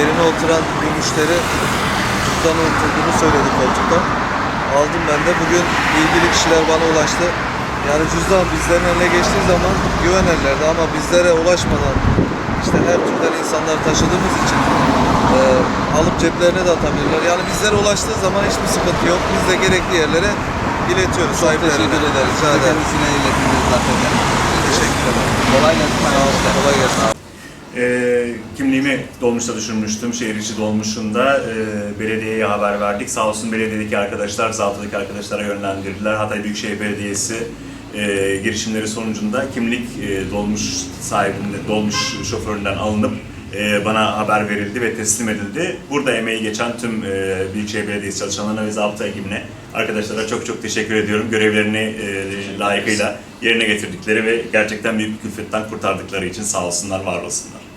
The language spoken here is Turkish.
yerine oturan bir müşteri cüzdanı unutulduğunu söyledi koltukta. Aldım ben de. Bugün ilgili kişiler bana ulaştı. Yani cüzdan bizlerin eline geçtiği zaman güvenirlerdi ama bizlere ulaşmadan işte her türden insanlar taşıdığımız için e, alıp ceplerine de atabilirler. Yani bizlere ulaştığı zaman hiçbir sıkıntı yok. Biz de gerekli yerlere iletiyoruz Çok sahiplerine. teşekkür ederiz. Rica ederim. Kendisine iletiniz zaten. Teşekkür ederim. Kolay gelsin. Sağ olun. Kolay gelsin. E, kimliğimi dolmuşta düşürmüştüm. Şehir içi dolmuşunda e, belediyeye haber verdik. Sağ olsun belediyedeki arkadaşlar, zabıtadaki arkadaşlara yönlendirdiler. Hatay Büyükşehir Belediyesi e, girişimleri sonucunda kimlik e, dolmuş sahibinde, dolmuş şoföründen alınıp e, bana haber verildi ve teslim edildi. Burada emeği geçen tüm e, Büyükşehir Belediyesi çalışanlarına ve zabıta ekibine arkadaşlara çok çok teşekkür ediyorum. Görevlerini e, layıkıyla yerine getirdikleri ve gerçekten büyük bir külfetten kurtardıkları için sağ olsunlar, var olsunlar.